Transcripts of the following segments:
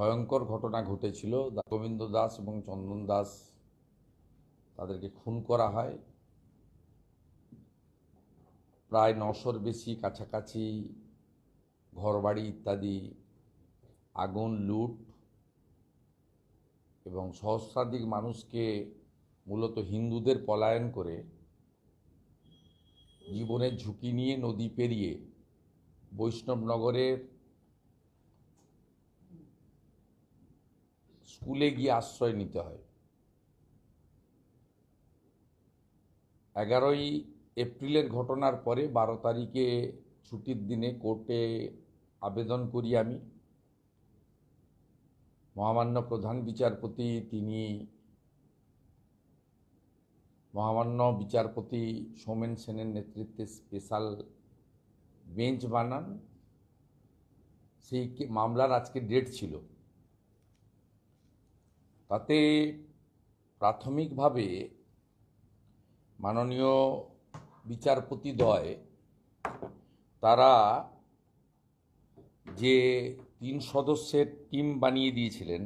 ভয়ঙ্কর ঘটনা ঘটেছিল। গোবিন্দ দাস এবং চন্দন দাস তাদেরকে খুন করা হয়। প্রায় নশোর বেশি কাছাকাছি ঘরবাড়ি ইত্যাদি, আগুন, লুট এবং সহস্রাধিক মানুষকে মূলত হিন্দুদের পলায়ন করে জীবনের ঝুঁকি নিয়ে নদী পেরিয়ে বৈষ্ণবনগরের স্কুলে গিয়ে আশ্রয় নিতে হয়। এগারোই এপ্রিলের ঘটনার পরে বারো তারিখে ছুটির দিনে কোর্টে আবেদন করি আমি। মহামান্য প্রধান বিচারপতি তিনি মহামান্য বিচারপতি সোমেন সেনের নেতৃত্বে স্পেশাল বেঞ্চ বানান। সেই মামলার আজকে ডেট ছিল। তাতে প্রাথমিকভাবে মাননীয় বিচারপতিদ্বয় তারা যে তিন সদস্যের টিম বানিয়ে দিয়েছিলেন,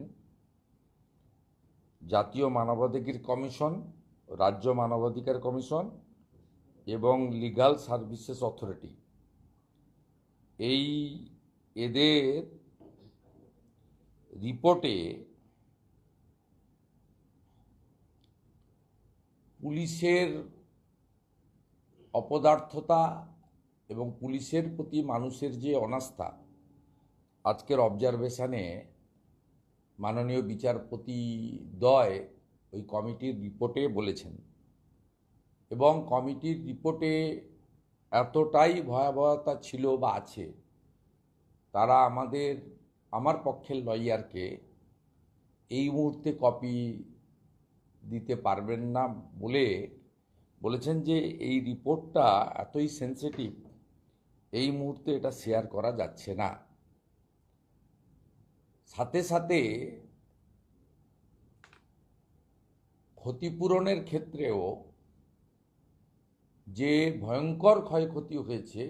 জাতীয় মানবাধিকার কমিশন, রাজ্য মানবাধিকার কমিশন এবং লিগাল সার্ভিসেস অথরিটি। এই এদের রিপোর্টে পুলিশের অপদার্থতা এবং পুলিশের প্রতি মানুষের যে অনাস্থা, আজকের অবজারভেশনে মাননীয় বিচারপতি দয় ওই কমিটির রিপোর্টে বলেছেন এবং কমিটির রিপোর্টে এতটাই ভয়াবহতা ছিল বা আছে, তারা আমাদের, আমার পক্ষের লয়ারকে এই মুহূর্তে কপি দিতে পারবেন না বলে বলেছেন যে এই রিপোর্টটা এতই সেন্সিটিভ এই মুহূর্তে এটা শেয়ার করা যাচ্ছে না। সাথে সাথে ক্ষতিপূরণের ক্ষেত্রেও যে ভয়ঙ্কর ক্ষয়ক্ষতি হয়েছে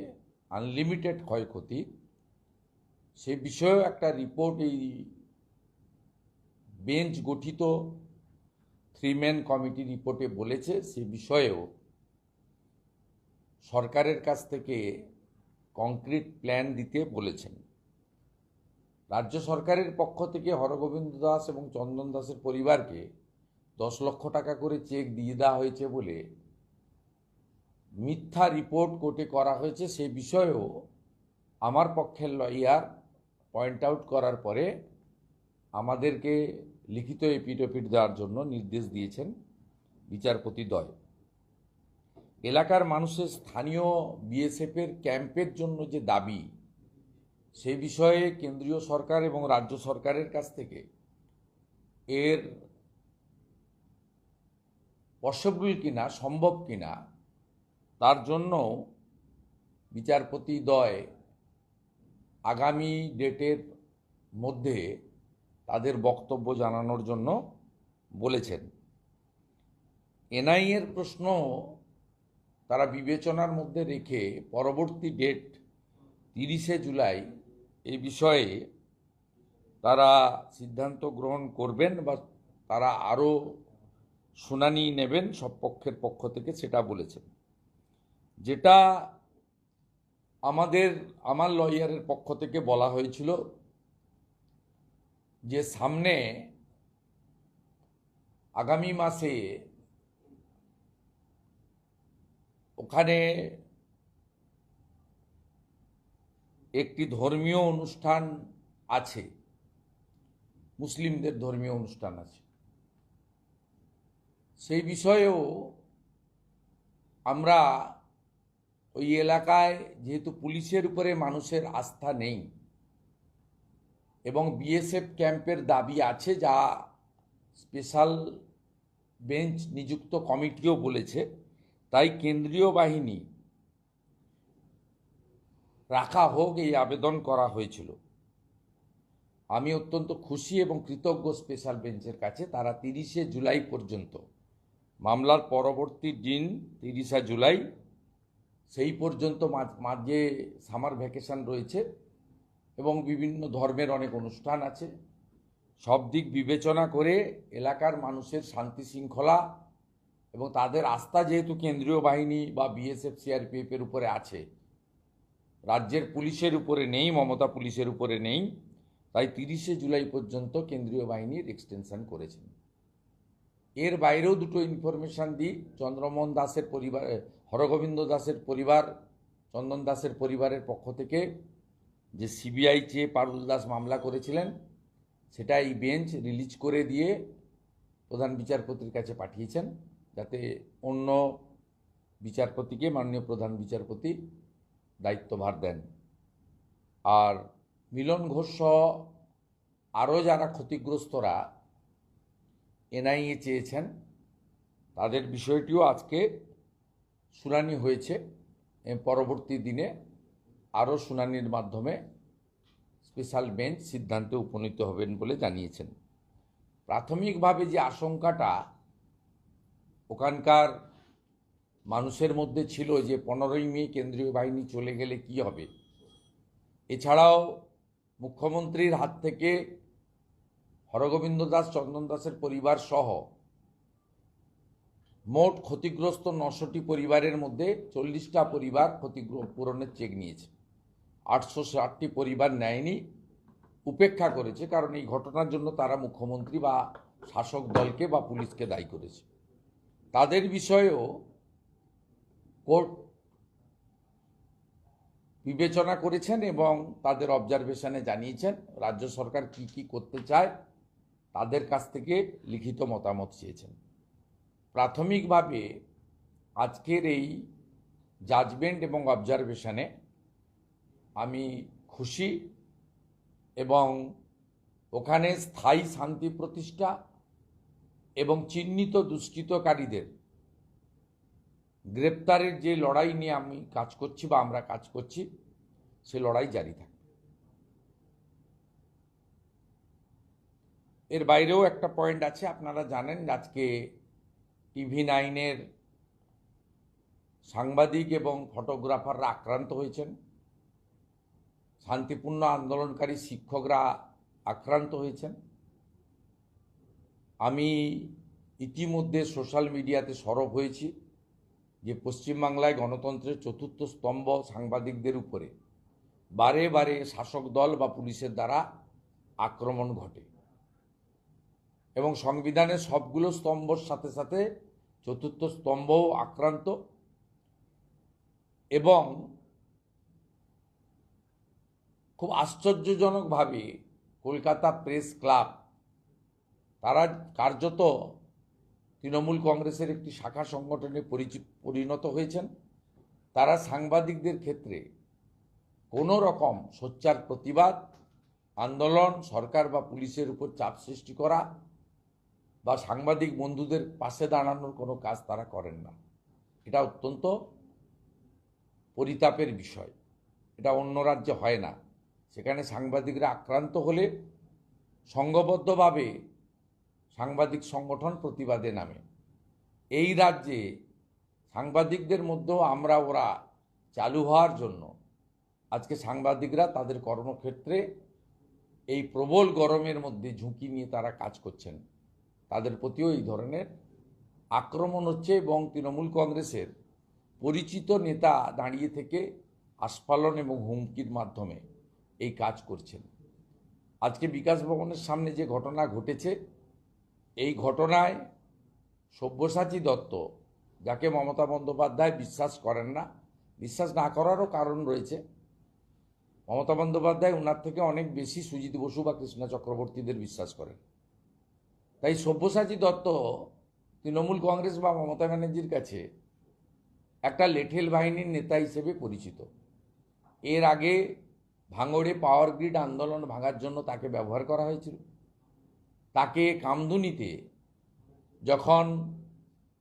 আনলিমিটেড ক্ষয়ক্ষতি, সে বিষয়েও একটা রিপোর্ট এই বেঞ্চ গঠিত থ্রি ম্যান কমিটি রিপোর্টে বলেছে সে বিষয়েও সরকারের কাছ থেকে কংক্রিট প্ল্যান দিতে বলেছেন। রাজ্য সরকারের পক্ষ থেকে হরগোবিন্দ দাস এবং চন্দন দাসের পরিবারকে দশ লক্ষ টাকা করে চেক দিয়ে দেওয়া হয়েছে বলে মিথ্যা রিপোর্ট কোর্টে করা হয়েছে। সে বিষয়েও আমার পক্ষের লয়ার পয়েন্ট আউট করার পরে আমাদেরকে লিখিত এপিডোপিট দেওয়ার জন্য নির্দেশ দিয়েছেন বিচারপতি দয়। এলাকার মানুষের স্থানীয় বিএসএফের ক্যাম্পের জন্য যে দাবি, সে বিষয়ে কেন্দ্রীয় সরকার এবং রাজ্য সরকারের কাছ থেকে এর পসিবল কিনা, সম্ভব কিনা, তার জন্য বিচারপতি দয় আগামী ডেটের মধ্যে তাদের বক্তব্য জানানোর জন্য বলেছেন। এনআইএর প্রশ্ন তারা বিবেচনার মধ্যে রেখে পরবর্তী ডেট তিরিশে জুলাই এই বিষয়ে তারা সিদ্ধান্ত গ্রহণ করবেন বা তারা আরও শুনানি নেবেন সব পক্ষের পক্ষ থেকে সেটা বলেছেন। যেটা আমাদের, আমার লয়ারের পক্ষ থেকে বলা হয়েছিল যে সামনে আগামী মাসে ওখানে একটি ধর্মীয় অনুষ্ঠান আছে। মুসলিমদের ধর্মীয় অনুষ্ঠান আছে। সেই বিষয়েও আমরা ওই এলাকায় যেহেতু পুলিশের উপরে মানুষের আস্থা নেই এবং বিএসএফ ক্যাম্পের দাবি আছে, যা স্পেশাল বেঞ্চ নিযুক্ত কমিটিও বলেছে। তাই কেন্দ্রীয় বাহিনী রাখা হোক, এই আবেদন করা হয়েছিল। আমি অত্যন্ত খুশি এবং কৃতজ্ঞ স্পেশাল বেঞ্চের কাছে। তারা তিরিশে জুলাই পর্যন্ত, মামলার পরবর্তী দিন তিরিশে জুলাই, সেই পর্যন্ত মাঝ- সামার ভ্যাকেশন রয়েছে। এবং বিভিন্ন ধর্মের অনেক অনুষ্ঠান আছে। সব দিক বিবেচনা করে এলাকার মানুষের শান্তি শৃঙ্খলা এবং তাদের আস্থা যেহেতু কেন্দ্রীয় বাহিনী বা বিএসএফ, সিআরপিএফ এর উপরে আছে। রাজ্যের পুলিশের উপরে নেই, মমতা পুলিশের উপরে নেই। তাই তিরিশে জুলাই পর্যন্ত কেন্দ্রীয় বাহিনীর এক্সটেনশন করেছেন। এর বাইরেও দুটো ইনফরমেশন দিই। চন্দ্রমোহন দাসের পরিবার, হরগোবিন্দ দাসের পরিবার, চন্দন দাসের পরিবারের পক্ষ থেকে যে সিবিআই চেয়ে পারুল দাস মামলা করেছিলেন, সেটা এই বেঞ্চ রিলিজ করে দিয়ে প্রধান বিচারপতির কাছে পাঠিয়েছেন, যাতে অন্য বিচারপতিকে মাননীয় প্রধান বিচারপতি দায়িত্বভার দেন। আর মিলন ঘোষ সহ আরও যারা ক্ষতিগ্রস্তরা এনআইএ চেয়েছেন, তাদের বিষয়টিও আজকে শুনানি হয়েছে পরবর্তী দিনে। আরও শুনানির মাধ্যমে স্পেশাল বেঞ্চ সিদ্ধান্তে উপনীত হবেন বলে জানিয়েছেন। প্রাথমিকভাবে যে আশঙ্কাটা ওখানকার মানুষের মধ্যে ছিল যে পনেরোই মে কেন্দ্রীয় বাহিনী চলে গেলে কি হবে, এছাড়াও মুখ্যমন্ত্রীর হাত থেকে হরগোবিন্দ দাস, চন্দন দাসের পরিবার সহ মোট ক্ষতিগ্রস্ত নশোটি পরিবারের মধ্যে চল্লিশটা পরিবার ক্ষতিগ্র পূরণের চেক নিয়েছে। আটশো ষাটটি পরিবার নেয়নি, উপেক্ষা করেছে, কারণ এই ঘটনার জন্য তারা মুখ্যমন্ত্রী বা শাসক দলকে বা পুলিশকে দায়ী করেছে। তাদের বিষয়েও কোর্ট বিবেচনা করেছেন এবং তাদের অবজারভেশনে জানিয়েছেন, রাজ্য সরকার কি কি করতে চায়, তাদের কাছ থেকে লিখিত মতামত চেয়েছেন। প্রাথমিকভাবে আজকের এই জাজমেন্ট এবং অবজারভেশনে আমি খুশি এবং ওখানে স্থায়ী শান্তি প্রতিষ্ঠা এবং চিহ্নিত দুষ্কৃতকারীদের গ্রেপ্তারের যে লড়াই নিয়ে আমি কাজ করছি বা আমরা কাজ করছি, সে লড়াই জারি থাকবে। এর বাইরেও একটা পয়েন্ট আছে, আপনারা জানেন আজকে টিভি নাইনের সাংবাদিক এবং ফটোগ্রাফাররা আক্রান্ত হয়েছেন। শান্তিপূর্ণ আন্দোলনকারী শিক্ষকরা আক্রান্ত হয়েছেন। আমি ইতিমধ্যে সোশ্যাল মিডিয়াতে সরব হয়েছি যে পশ্চিমবাংলায় গণতন্ত্রের চতুর্থ স্তম্ভ সাংবাদিকদের উপরে বারে বারে শাসক দল বা পুলিশের দ্বারা আক্রমণ ঘটে এবং সংবিধানের সবগুলো স্তম্ভর সাথে সাথে চতুর্থ স্তম্ভও আক্রান্ত এবং খুব আশ্চর্যজনকভাবে কলকাতা প্রেস ক্লাব, তারা কার্যত তৃণমূল কংগ্রেসের একটি শাখা সংগঠনে পরিণত হয়েছেন। তারা সাংবাদিকদের ক্ষেত্রে কোনো রকম সোচ্চার প্রতিবাদ, আন্দোলন, সরকার বা পুলিশের উপর চাপ সৃষ্টি করা বা সাংবাদিক বন্ধুদের পাশে দাঁড়ানোর কোনো কাজ তারা করেন না। এটা অত্যন্ত পরিতাপের বিষয়। এটা অন্য রাজ্যে হয় না। সেখানে সাংবাদিকরা আক্রান্ত হলে সংঘবদ্ধভাবে সাংবাদিক সংগঠন প্রতিবাদে নামে। এই রাজ্যে সাংবাদিকদের মধ্যেও আমরা ওরা চালু হওয়ার জন্য আজকে সাংবাদিকরা তাদের কর্মক্ষেত্রে এই প্রবল গরমের মধ্যে ঝুঁকি নিয়ে তারা কাজ করছেন। তাদের প্রতিও এই ধরনের আক্রমণ হচ্ছে এবং তৃণমূল কংগ্রেসের পরিচিত নেতা দাঁড়িয়ে থেকে আস্ফালন এবং হুমকির মাধ্যমে এই কাজ করছেন। আজকে বিকাশ ভবনের সামনে যে ঘটনা ঘটেছে, এই ঘটনায় সব্যসাচী দত্ত, যাকে মমতা বন্দ্যোপাধ্যায় বিশ্বাস করেন না, বিশ্বাস না করারও কারণ রয়েছে। মমতা বন্দ্যোপাধ্যায় ওনার থেকে অনেক বেশি সুজিত বসু বা কৃষ্ণা চক্রবর্তীদের বিশ্বাস করেন। তাই সব্যসাচী দত্ত তৃণমূল কংগ্রেস বা মমতা ব্যানার্জির কাছে একটা লেঠেল বাহিনীর নেতা হিসেবে পরিচিত। এর আগে ভাঙড়ে পাওয়ার গ্রিড আন্দোলন ভাঙার জন্য তাকে ব্যবহার করা হয়েছিল। তাকে কামদুনিতে যখন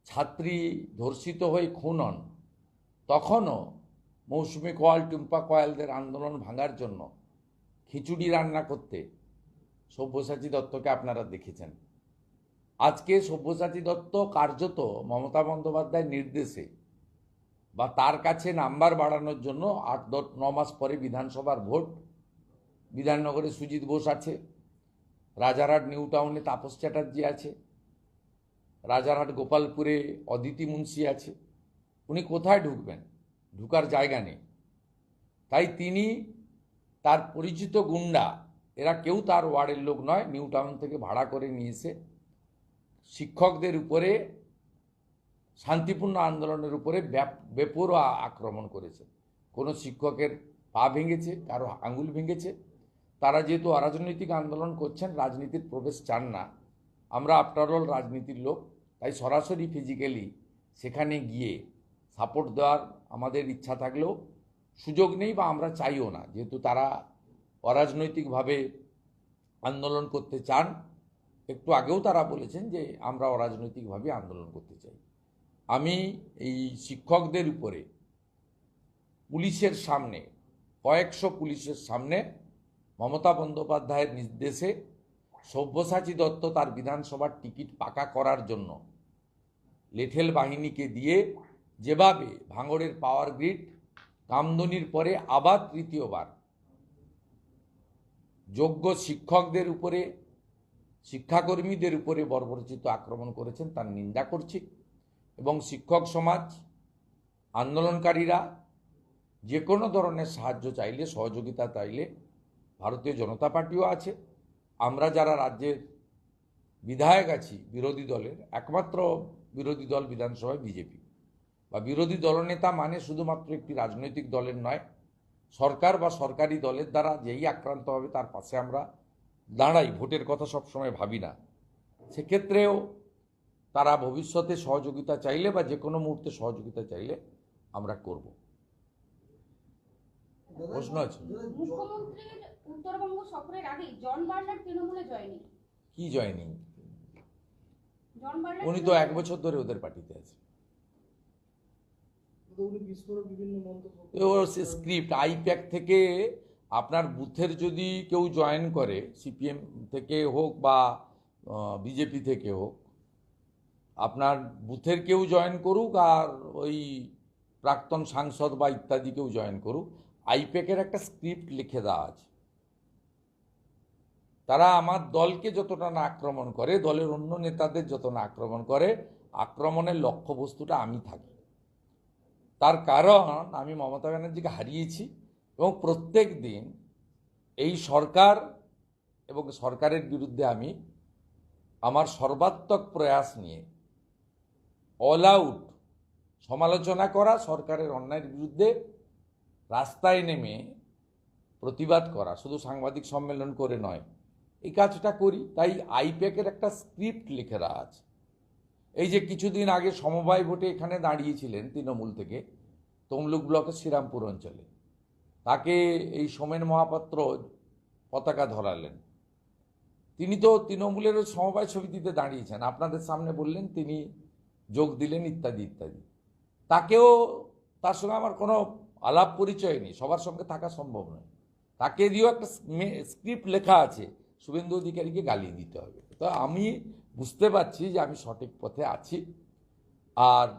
ছাত্রী ধর্ষিত হয়ে খুন হন, তখনও মৌসুমি কয়াল টুম্পা কয়ালদের আন্দোলন ভাঙার জন্য খিচুড়ি রান্না করতে সব্যসাচী দত্তকে আপনারা দেখেছেন। আজকে সব্যসাচী দত্ত কার্যত মমতা বন্দ্যোপাধ্যায়ের নির্দেশে বা তার কাছে নাম্বার বাড়ানোর জন্য আট দশ ন মাস পরে বিধানসভার ভোট। বিধাননগরে সুজিত বোস আছে, রাজারহাট নিউ টাউনে তাপস চ্যাটার্জি আছে, রাজারহাট গোপালপুরে অদিতি মুন্সি আছে। উনি কোথায় ঢুকবেন? ঢুকার জায়গা নেই। তাই তিনি তার পরিচিত গুন্ডা, এরা কেউ তার ওয়ার্ডের লোক নয়, নিউ টাউন থেকে ভাড়া করে নিয়ে এসে শিক্ষকদের উপরে শান্তিপূর্ণ আন্দোলনের উপরে বেপরোয়া আক্রমণ করেছে। কোনো শিক্ষকের পা ভেঙেছে, কারও আঙুল ভেঙেছে। তারা যেহেতু অরাজনৈতিক আন্দোলন করছেন, রাজনীতির প্রবেশ চান না। আমরা আফটার অল রাজনীতির লোক, তাই সরাসরি ফিজিক্যালি সেখানে গিয়ে সাপোর্ট দেওয়ার আমাদের ইচ্ছা থাকলেও সুযোগ নেই বা আমরা চাইও না। যেহেতু তারা অরাজনৈতিকভাবে আন্দোলন করতে চান, একটু আগেও তারা বলেছেন যে আমরা অরাজনৈতিকভাবে আন্দোলন করতে চাই। আমি এই শিক্ষকদের উপরে, পুলিশের সামনে, কয়েকশো পুলিশের সামনে মমতা বন্দ্যোপাধ্যায়ের নির্দেশে সব্যসাচী দত্ত তার বিধানসভার টিকিট পাকা করার জন্য লেঠেল বাহিনীকে দিয়ে যেভাবে ভাঙড়ের পাওয়ার গ্রিড কামদনির পরে আবার তৃতীয়বার যোগ্য শিক্ষকদের উপরে, শিক্ষাকর্মীদের উপরে বর্বরচিত আক্রমণ করেছেন, তার নিন্দা করছি। এবং শিক্ষক সমাজ, আন্দোলনকারীরা যে কোনো ধরনের সাহায্য চাইলে, সহযোগিতা চাইলে ভারতীয় জনতা পার্টিও আছে। আমরা যারা রাজ্যের বিধায়ক আছি, বিরোধী দলের, একমাত্র বিরোধী দল বিধানসভায় বিজেপি। বা বিরোধী দলনেতা মানে শুধুমাত্র একটি রাজনৈতিক দলের নয়, সরকার বা সরকারি দলের দ্বারা যেই আক্রান্ত হবে তার পাশে আমরা দাঁড়াই, ভোটের কথা সবসময় ভাবি না। সেক্ষেত্রেও তারা ভবিষ্যতে সহযোগিতা চাইলে বা যে কোনো মুহূর্তে সহযোগিতা চাইলে আমরা করব। প্রশ্ন আছে? মুখ্যমন্ত্রীর উত্তরবঙ্গ সফরের আগেই জন বার্নার তৃণমূলে জয়নি। কি জয়নিং? উনি তো এক বছর ধরে ওদের পার্টিতে আছে। স্ক্রিপ্ট আইপ্যাক থেকে আপনার বুথের যদি কেউ জয়েন করে সিপিএম থেকে হোক বা বিজেপি থেকে হোক আপনার বুথের কেউ জয়েন করুক আর ওই প্রাক্তন সাংসদ বা ইত্যাদি কেউ জয়েন করুক, আইপ্যাকের একটা স্ক্রিপ্ট লিখে দেওয়া আছে। তারা আমার দলকে যতটা না আক্রমণ করে, দলের অন্য নেতাদের যত না আক্রমণ করে, আক্রমণের লক্ষ্যবস্তুটা আমি থাকি। তার কারণ আমি মমতা ব্যানার্জিকে হারিয়েছি এবং প্রত্যেক দিন এই সরকার এবং সরকারের বিরুদ্ধে আমি আমার সর্বাত্মক প্রয়াস নিয়ে অল আউট সমালোচনা করা সরকারের অন্যায়ের বিরুদ্ধে রাস্তায় নেমে প্রতিবাদ করা, শুধু সাংবাদিক সম্মেলন করে নয়, এই কাজটা করি। তাই আইপ্যাকের একটা স্ক্রিপ্ট লিখে দেওয়া আছে। এই যে কিছুদিন আগে সমবায় ভোটে এখানে দাঁড়িয়েছিলেন তৃণমূল থেকে তমলুক ব্লকের শ্রীরামপুর অঞ্চলে। তাকে এই সোমেন মহাপাত্র পতাকা ধরালেন। তিনি তো তৃণমূলের সমবায় সমিতিতে দাঁড়িয়েছেন। আপনাদের সামনে বললেন তিনি যোগ দিলেন ইত্যাদি ইত্যাদি। তাকেও, তার সঙ্গে আমার কোনো আলাপ পরিচয় নেই, সবার সঙ্গে থাকা সম্ভব নয়। তাকে দিয়েও একটা স্ক্রিপ্ট লেখা আছে, শুভেন্দু অধিকারীকে গালি দিতে হবে। তো আমি বুঝতে পারছি যে আমি সঠিক পথে আছি। আর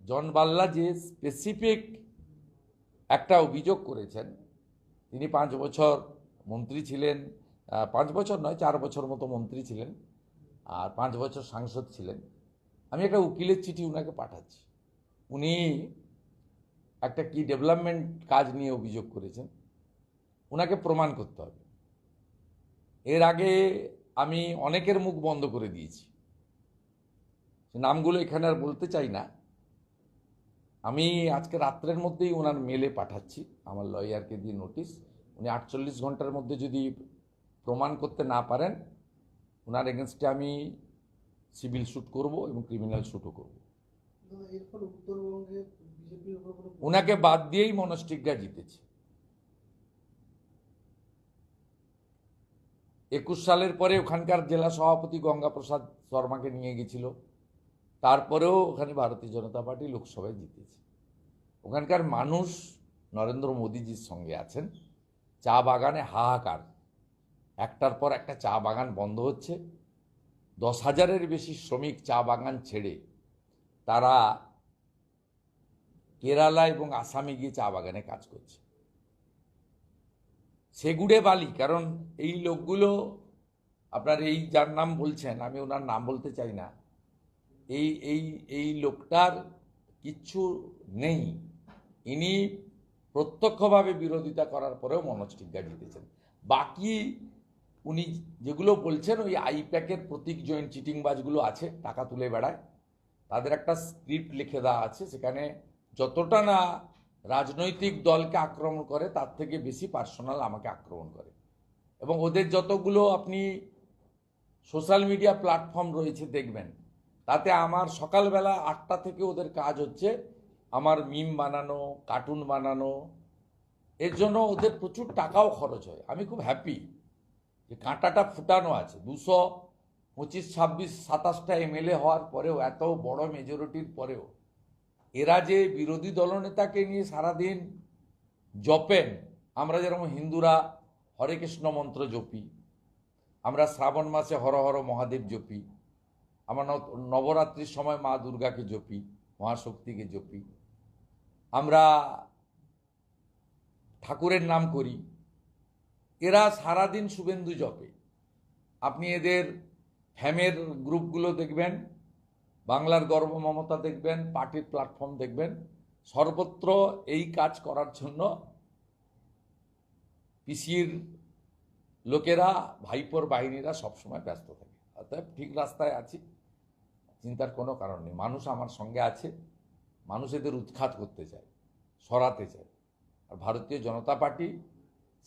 জন বাল্লা যে স্পেসিফিক একটা অভিযোগ করেছেন, তিনি পাঁচ বছর মন্ত্রী ছিলেন পাঁচ বছর নয়, চার বছর মতো মন্ত্রী ছিলেন, আর পাঁচ বছর সাংসদ ছিলেন। আমি একটা উকিলের চিঠি উনাকে পাঠাচ্ছি। উনি একটা কি ডেভেলপমেন্ট কাজ নিয়ে অভিযোগ করেছেন। ওনাকে প্রমাণ করতে হবে। এর আগে আমি অনেকের মুখ বন্ধ করে দিয়েছি। নামগুলো এখানে আর বলতে চাই না। আমি আজকে রাত্রের মধ্যেই ওনার মেলে পাঠাচ্ছি। আমার লয়ারকে দিয়ে নোটিশ উনি আটচল্লিশ ঘণ্টার মধ্যে যদি প্রমাণ করতে না পারেন ওনার এগেনস্টে আমি সিভিল শ্যুট করব এবং ক্রিমিনাল শ্যুটও করব। ওনাকে বাদ দিয়েই মনস্টিকরা জিতেছে। একুশ সালের পরে ওখানকার জেলা সভাপতি গঙ্গাপ্রসাদ শর্মাকে নিয়ে গেছিল। তারপরেও ওখানে ভারতীয় জনতা পার্টি লোকসভায় জিতেছে। ওখানকার মানুষ নরেন্দ্র মোদীজির সঙ্গে আছেন। চা বাগানে হাহাকার। একটার পর একটা চা বাগান বন্ধ হচ্ছে। দশ হাজারের বেশি শ্রমিক চা বাগান ছেড়ে তারা কেরালা এবং আসামে গিয়ে চা বাগানে কাজ করছে। সেগুড়ে বালি, কারণ এই লোকগুলো, আপনার এই যার নাম বলছেন, আমি ওনার নাম বলতে চাই না, এই এই এই লোকটার কিচ্ছু নেই। ইনি প্রত্যক্ষভাবে বিরোধিতা করার পরেও মনোজ টিগ্গা জিতেছেন। বাকি উনি যেগুলো বলছেন, ওই আইপ্যাকের প্রতীক জয়েন্ট চিটিংবাজগুলো আছে, টাকা তুলে বেড়ায়। তাদের একটা স্ক্রিপ্ট লিখে দেওয়া আছে, সেখানে যতটা না রাজনৈতিক দলকে আক্রমণ করে, তার থেকে বেশি পার্সোনাল আমাকে আক্রমণ করে। এবং ওদের যতগুলো আপনি সোশ্যাল মিডিয়া প্ল্যাটফর্ম রয়েছে দেখবেন, তাতে আমার সকালবেলা আটটা থেকে ওদের কাজ হচ্ছে, আমার মিম বানানো, কার্টুন বানানো, এর জন্য ওদের প্রচুর টাকাও খরচ হয়। আমি খুব হ্যাপি যে কাঁটাটা ফুটানো আছে, দুশো পঁচিশ, ছাব্বিশ, সাতাশটা এমএলএ হওয়ার পরেও, এত বড় মেজরিটির পরেও, এরা যে বিরোধী দলনেতাকে নিয়ে সারাদিন জপেন, আমরা যেরকম হিন্দুরা হরে কৃষ্ণ মন্ত্র জপি, আমরা শ্রাবণ মাসে হর হর মহাদেব জপি, আমরা নব- নবরাত্রির সময় মা দুর্গাকে জপি, মহাশক্তিকে জপি, আমরা ঠাকুরের নাম করি এরা সারাদিন শুভেন্দু জপে। আপনি এদের ফ্যামের গ্রুপগুলো দেখবেন, বাংলার গর্ব মমতা দেখবেন, পার্টির প্ল্যাটফর্ম দেখবেন। সর্বত্র এই কাজ করার জন্য পিসির লোকেরা, ভাইপোর বাহিনীরা সবসময় ব্যস্ত থাকে। অতএব ঠিক রাস্তায় আছি, চিন্তার কোনো কারণ নেই। মানুষ আমার সঙ্গে আছে, মানুষ এদের উৎখাত করতে চায়, সরাতে চায়। আর ভারতীয় জনতা পার্টি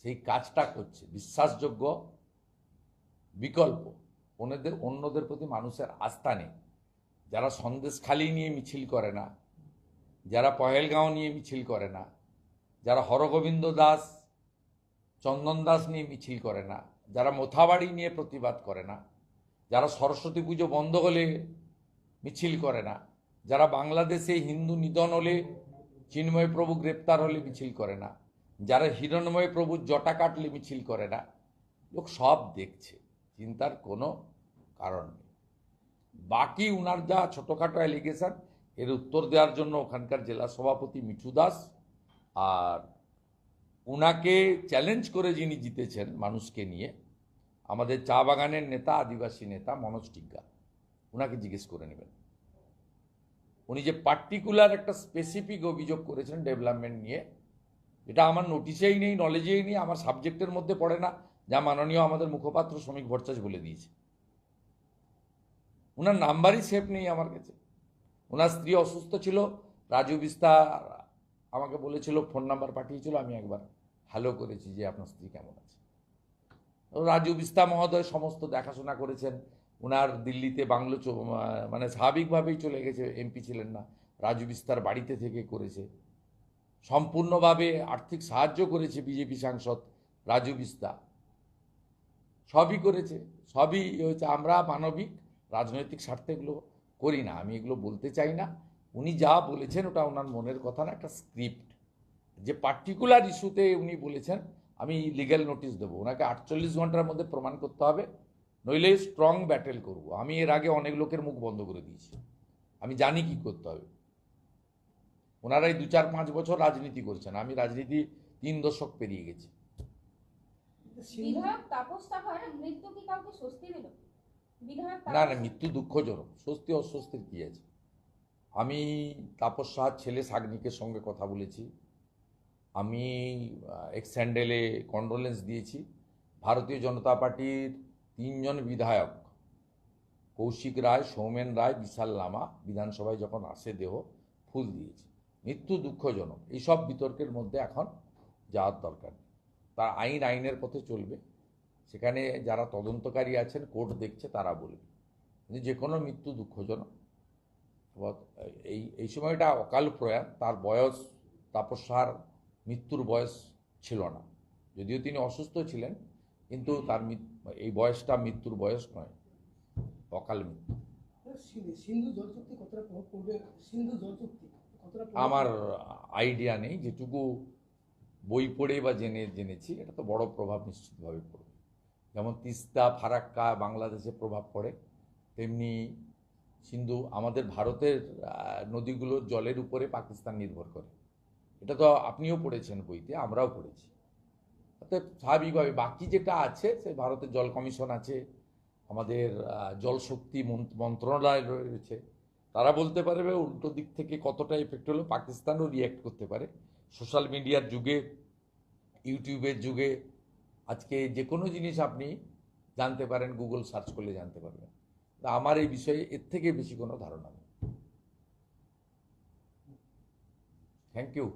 সেই কাজটা করছে, বিশ্বাসযোগ্য বিকল্প। ওনাদের অন্যদের প্রতি মানুষের আস্থা নেই। যারা সন্দেশখালি নিয়ে মিছিল করে না, যারা পহেলগাঁও নিয়ে মিছিল করে না, যারা হরগোবিন্দ দাস, চন্দন দাস নিয়ে মিছিল করে না, যারা মোথাবাড়ি নিয়ে প্রতিবাদ করে না, যারা সরস্বতী পুজো বন্ধ হলে মিছিল করে না, যারা বাংলাদেশে হিন্দু নিধন হলে চিন্ময় প্রভু গ্রেপ্তার হলে মিছিল করে না যারা হিরণময় প্রভুর জটা কাটলে মিছিল করে না, লোক সব দেখছে, চিন্তার কোনো কারণ নেই। বাকি উনার যা ছোটোখাটো অ্যালিগেশন এর উত্তর দেওয়ার জন্য ওখানকার জেলা সভাপতি মিঠু দাস আর উনাকে চ্যালেঞ্জ করে যিনি জিতেছেন মানুষকে নিয়ে, আমাদের চা বাগানের নেতা, আদিবাসী নেতা মনোজ টিগ্গা, উনাকে জিজ্ঞেস করে নেবেন। উনি যে পার্টিকুলার একটা স্পেসিফিক অভিযোগ করেছেন ডেভেলপমেন্ট নিয়ে এটা আমার নোটিশেই নেই নলেজেই নেই, আমার সাবজেক্টের মধ্যে পড়ে না, যা মাননীয় আমাদের মুখপাত্র শ্রমিক ভট্টাচ বলে দিয়েছে। ওনার নাম্বারই সেভ নেই আমার কাছে। ওনার স্ত্রী অসুস্থ ছিল, রাজু বিস্তার আমাকে বলেছিল ফোন নাম্বার পাঠিয়েছিল, আমি একবার হ্যালো করেছি যে আপনার স্ত্রী কেমন আছে। রাজু বিস্তা মহোদয় সমস্ত দেখাশোনা করেছেন ওনার দিল্লিতে বাংলো মানে স্বাভাবিকভাবেই চলে গেছে এমপি ছিলেন না, রাজু বিস্তার বাড়িতে থেকে করেছে। সম্পূর্ণভাবে আর্থিক সাহায্য করেছে বিজেপি সাংসদ রাজু বিস্তা। সবই করেছে, সবই হচ্ছে আমরা মানবিক রাজনৈতিক স্বার্থে এগুলো করি না, আমি এগুলো বলতে চাই না। উনি যা বলেছেন ওটা ওনার মনের কথা না, একটা স্ক্রিপ্ট। যে পার্টিকুলার ইস্যুতে উনি বলেছেন, আমি লিগ্যাল নোটিশ দেবো। ওনাকে আটচল্লিশ ঘণ্টার মধ্যে প্রমাণ করতে হবে, নইলে স্ট্রং ব্যাটেল করব। আমি এর আগে অনেক লোকের মুখ বন্ধ করে দিয়েছি। আমি জানি কি করতে হবে। ওনারা এই দু চার পাঁচ বছর রাজনীতি করছেন। আমি রাজনীতি তিন দশক পেরিয়ে গেছি। না না মৃত্যু দুঃখজনক। স্বস্তি অস্বস্তির কি আছে? আমি তাপস সাহার ছেলে সাগনিকের সঙ্গে কথা বলেছি। আমি এক্স স্যান্ডেলে কন্ডোলেন্স দিয়েছি। ভারতীয় জনতা পার্টির তিনজন বিধায়ক কৌশিক রায় সৌমেন রায় বিশাল লামা বিধানসভায় যখন আসে দেহ ফুল দিয়েছি। মৃত্যু দুঃখজনক। এইসব বিতর্কের মধ্যে এখন যাওয়ার দরকার। তার আইন আইনের পথে চলবে। সেখানে যারা তদন্তকারী আছেন, কোর্ট দেখছে, তারা বলবে। কিন্তু যে কোনো মৃত্যু দুঃখজনক। এই এই সময়টা অকাল প্রয়াণ। তার বয়স, তাপস সাহার মৃত্যুর বয়স ছিল না। যদিও তিনি অসুস্থ ছিলেন, কিন্তু তার এই বয়সটা মৃত্যুর বয়স নয়। অকাল মৃত্যু। সিন্ধু- জল চুক্তি কতটা প্রভাব পড়বে? সিন্ধু জল চুক্তি আমার আইডিয়া নেই যেটুকু বই পড়ে বা জেনে জেনেছি এটা তো বড় প্রভাব নিশ্চিতভাবে পড়বে। যেমন তিস্তা ফারাক্কা বাংলাদেশে প্রভাব পড়ে তেমনি সিন্ধু আমাদের ভারতের আহ, নদীগুলোর জলের উপরে পাকিস্তান নির্ভর করে। এটা তো আপনিও পড়েছেন বইতে আমরাও পড়েছি। অর্থাৎ স্বাভাবিকভাবে বাকি যেটা আছে সে ভারতের জল কমিশন আছে আমাদের জলশক্তি মন্ত্রণালয় রয়েছে তারা বলতে পারবে উল্টো দিক থেকে কতটা এফেক্ট হলো, পাকিস্তানও রিয়্যাক্ট করতে পারে। সোশ্যাল মিডিয়ার যুগে, ইউটিউবের যুগে, আজকে যে কোনো জিনিস আপনি জানতে পারেন গুগল সার্চ করলে জানতে পারবেন। তা আমার এই বিষয়ে এর থেকে বেশি কোনো ধারণা নেই। Thank you